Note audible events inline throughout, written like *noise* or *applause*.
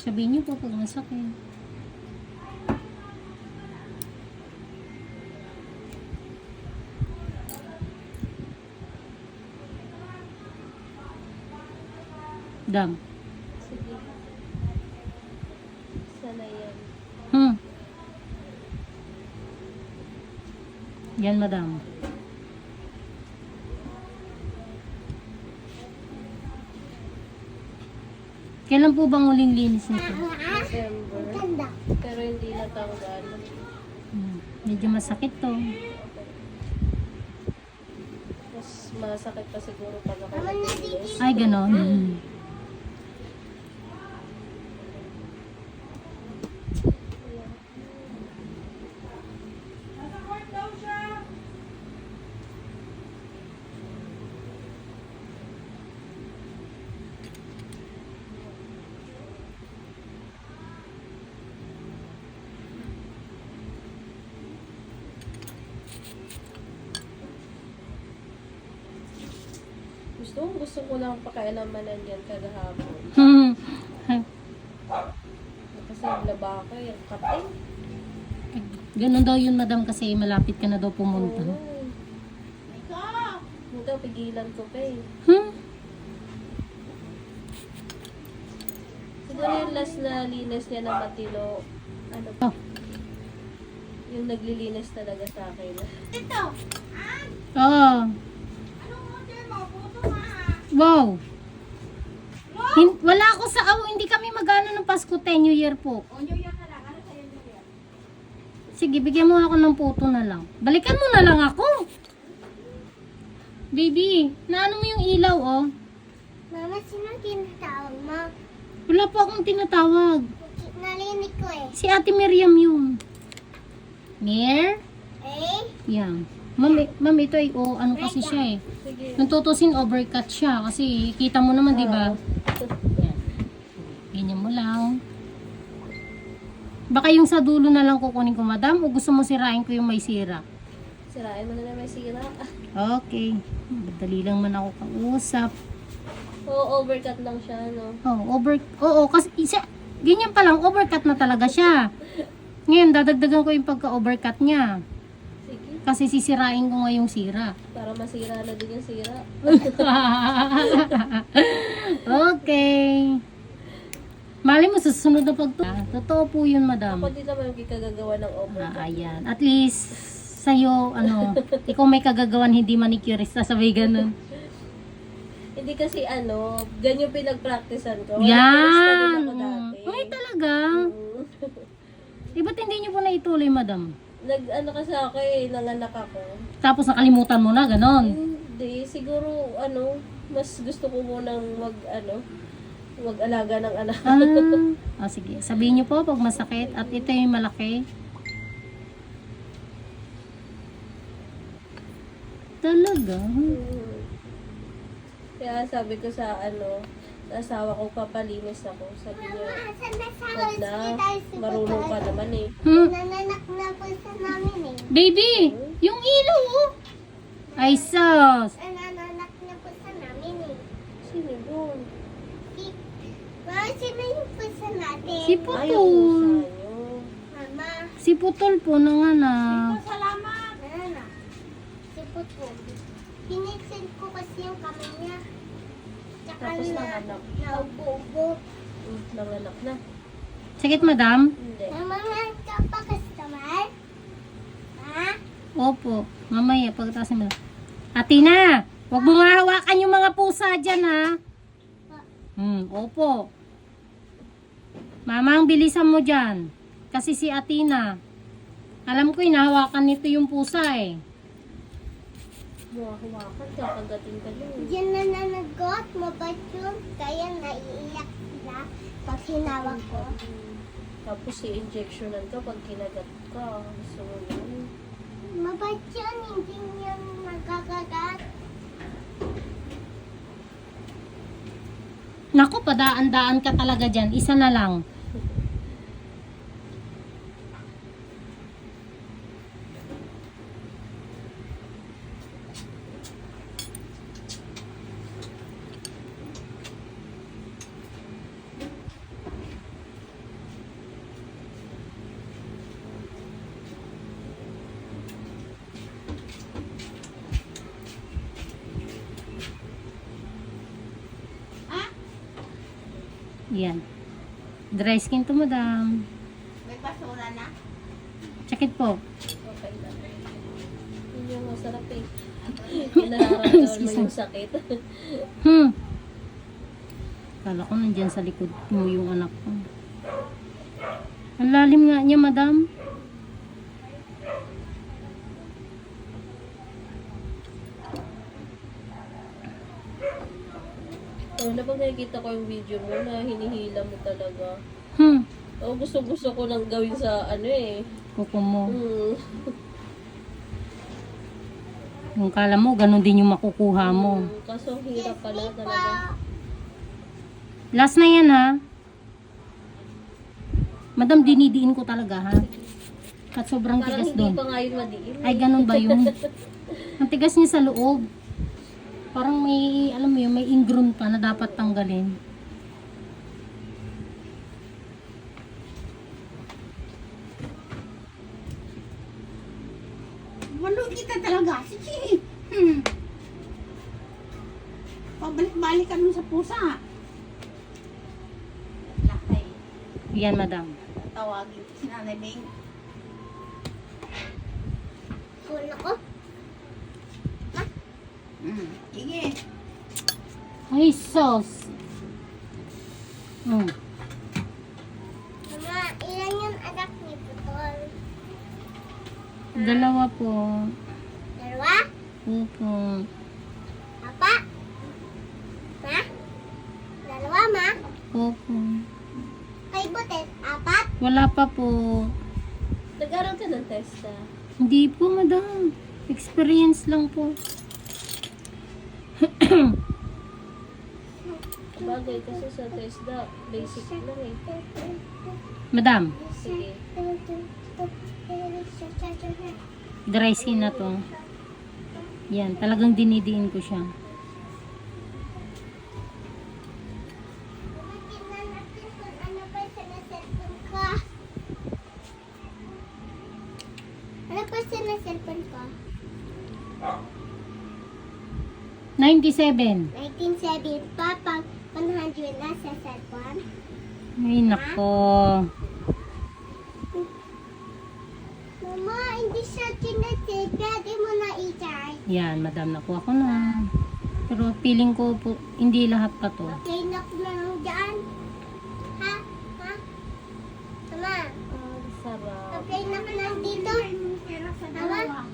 Sabihin niyo po pag masakit. Dam. Sige. Sana yan. Hmm. Yan, madam. Kailan po bang uling linis nito? December. Pero hindi natanggal. Hmm. Medyo masakit to. Mas masakit pa siguro pag ako. Ay, ganon. Hmm. Gusto gusto ko lang pakialamanan yan kagahapon. Hmm. *laughs* Kasi laba ko yung kapay. Ganon daw yun, madam, kasi malapit ka na daw pumunta. Oo. Ito, pigilan ko pa eh. Hmm? Siguro yung last na linis niya na matino, ano Oh. yung naglilinis talaga sa akin. Oo. Wow. Hin- wala ako sa aw, hindi kami magano ng Pasko 10 New Year po. Sige, bigyan mo ako ng puto na lang. Balikan mo na lang ako. Baby, naano mo yung ilaw, oh? Mama, sino tinatawag mo? Wala po akong tinatawag. Narinig ko eh. Si Ate Miriam yun. Mir? Eh? Yan. Ma'am, eh- ma'am, ito ay, oh, ano kasi siya eh. Nung tutusin, overcut siya. Kasi, kita mo naman, di ba? Yan. Ganyan mo lang. Baka yung sa dulo na lang kukunin ko, madam, o gusto mo sirain ko yung may sira? Sirain mo na na may sira. Okay. Madali lang man ako kausap. Oo, overcut lang siya, no? Oh, over, oo, kasi isa, ganyan pa lang, overcut na talaga siya. Ngayon, dadagdagan ko yung pagka-overcut niya. Kasi sisirain ko nga yung sira. para masira na din yung sira. *laughs* okay. Mali mo, sa susunod na pag... Ah, Totoo po yun, madam. Ako din naman yung kagagawa ng overcut. Ah, ayan. At least, sa'yo, ano, *laughs* ikaw may kagagawan, hindi manicurist. Sasabi ganun. Hindi kasi ano, ganyan yung pinag-practicean ko. Wala Yan! ako dati. Ay, talaga. Mm. *laughs* Eh, ba't hindi niyo po na ituloy, madam? Nag, ano kasi ako eh, nanganak ako. Tapos nakalimutan mo na, ganon. Hindi, siguro, ano, mas gusto ko munang mag, ano, mag-alaga ng anak. Ah, *laughs* ah, sige. Sabihin niyo po pag masakit at ito yung malaki. Talaga? Mm. Kaya sabi ko sa, ano, sa asawa ko, papalinis ako. Sabi niya, sa na, marunong ka naman eh. Hmm? Nananak na po sa namin eh. Baby, yung ilaw oh. Ay, sus. Nananak na po sa namin eh. Sino yun? Si- Mama, sino yung pusa natin? Si Putol. Mama. Si Putol po nang anak. Salamat. Nana. Si Putol. Piniksin ko kasi yung kamay niya. Tapos na, nanganak. naubo-ubo. Mm, nanganak na. Sakit, madam? Hindi. Mama, nga ka pa customer? Ha? Opo. Mamaya, pagkatapos mo. Atina, wag mo nga hawakan yung mga pusa dyan, ha? Hmm, opo. Mamang, bilisan mo dyan. Kasi si Atina, alam ko, inahawakan nito yung pusa, eh. Huwakan, kakagating ka yun. Diyan na nanagot, mabait yun. Kaya naiiyak sila pag hinawak ko. Tapos i-injectionan ka pag kinagat ka. So, yun. Mabait yun, hindi yun nagkakagat. Nako, padaan-daan ka talaga dyan. Isa na lang. Yan. Dry skin to, madam. May basura na. Check it po. Okay lang. Yun yung masarap eh. Yung nararamdaman mo yung sakit. Hmm. Kala ko nandyan sa likod mo yung anak ko. Ang lalim nga niya, madam. Oh, na pag nakikita ko yung video mo na hinihila mo talaga. Hmm. Oh, gusto gusto ko nang gawin sa ano eh. Kuko mo. Hmm. Yung kala mo, ganun din yung makukuha mo. Hmm, Kaso hirap pala talaga. Last na yan, ha? Madam, dinidiin ko talaga, ha? At sobrang Parang tigas hindi doon. pa nga yun madiin. Ay, ganun ba yun? *laughs* Ang tigas niya sa loob. Parang may, alam mo yun, may ingrown pa na dapat tanggalin. Walo kita talaga. Sige. Hmm. Pabalik-balikan mo sa pusa. Lakay. Yan, madam. Tawagin si Nanay Bing. Kulo ko. Hmm. Sige. Ay, sauce. Hmm. Mama, ilan yung anak ni Putol? Dalawa po. Dalawa? Opo. Apa? Ma? Dalawa, ma? Opo. Kay Butet, apat? Wala pa po. Nag-aral ka ng test ah. Hindi po, madam. Experience lang po. Bagay kasi sa test na basic lang eh. Madam, Sige. dry skin na to. Yan, talagang dinidiin ko siya. Tingnan natin kung ano ba sa cellphone ko. Ano pa sa cellphone ko? 97. 1970 pa pag 100 na sa cellphone. Ay, nako. Mama, hindi siya chinatid. Pwede mo na i-charge. Yan, madam, nakuha ko na. Pero feeling ko po, hindi lahat pa to. Okay na ko na lang dyan. Ha? Ha? Mama, Ah, sarap. okay na ko lang dito. Mama?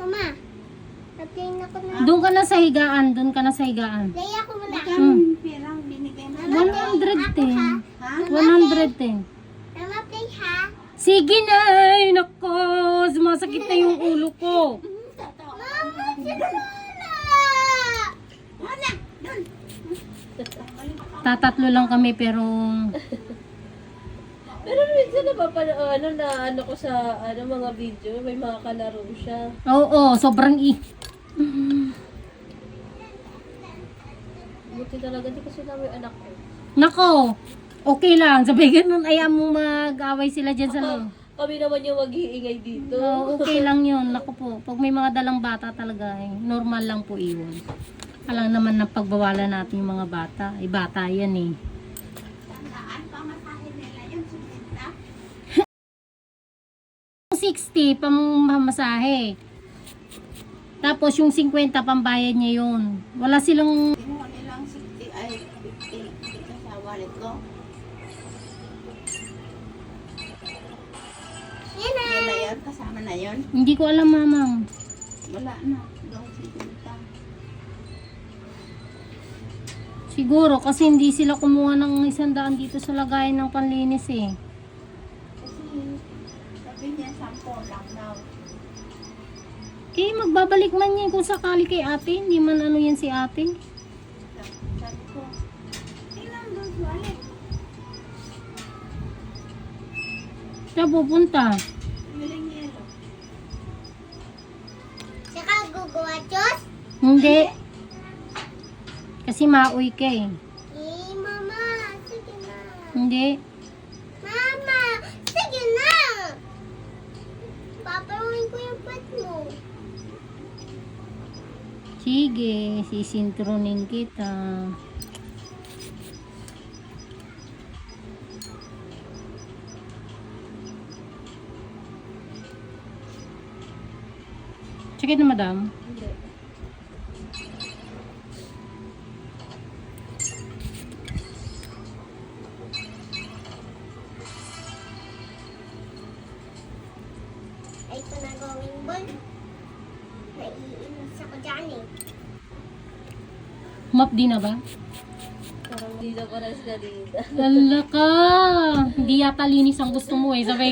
Mama, okay na ko na. Doon ka na sa higaan, doon ka na sa higaan. Lay ako muna. Ang pirang binigay mo. Mama, play. 110. Ako, ha? Ha? 110. Mama, play ha? Sige na! Ay, nako! Sumasakit na yung ulo ko. Mama, sinulala! Wala. Doon. Tatatlo lang kami pero Pero minsan napapano, ano na, ano ko sa, ano, mga video, may mga kalaro siya. oo, sobrang i. Buti talaga, di kasi namin anak ko. Nako! Okay lang. Sabi ganun, ayaw mo mag-away sila dyan sa loob. Kami naman yung mag-iingay dito. Oo, *laughs* okay lang yun. Naku po, pag may mga dalang bata talaga, eh, normal lang po iwan. Alam naman na pagbawalan natin yung mga bata. Eh, bata yan eh. Tandaan pa masahin nila yung sumenta. 60 pamamasahe. Tapos yung 50 pambayad niya yun. Wala silang Kinuha nilang 60 ay 50 dito sa wallet ko. Yan na. Na yan. Kasama na yun. hindi ko alam mamang. Wala na. Sinunta. Siguro kasi hindi sila kumuha ng isang daan dito sa lagayan ng panlinis eh. Kasi sabi niya 10 lang daw. Eh, magbabalik man yan kung sakali kay ate. Hindi man ano yan si ate. Sabi ko, tingnan doon wallet. Siya pupunta. Biling yelo. Saka gugawachos? Hindi. Kasi mauwi ka eh. Eh, mama. Sige na. Hindi. Sige, sisintronin kita. Check na, madam. Hindi. Ay, ito na going ball. Map di na ba? Parang dito pa rin sila dito. Lala ka! Hindi yata linis ang gusto mo eh. Sabay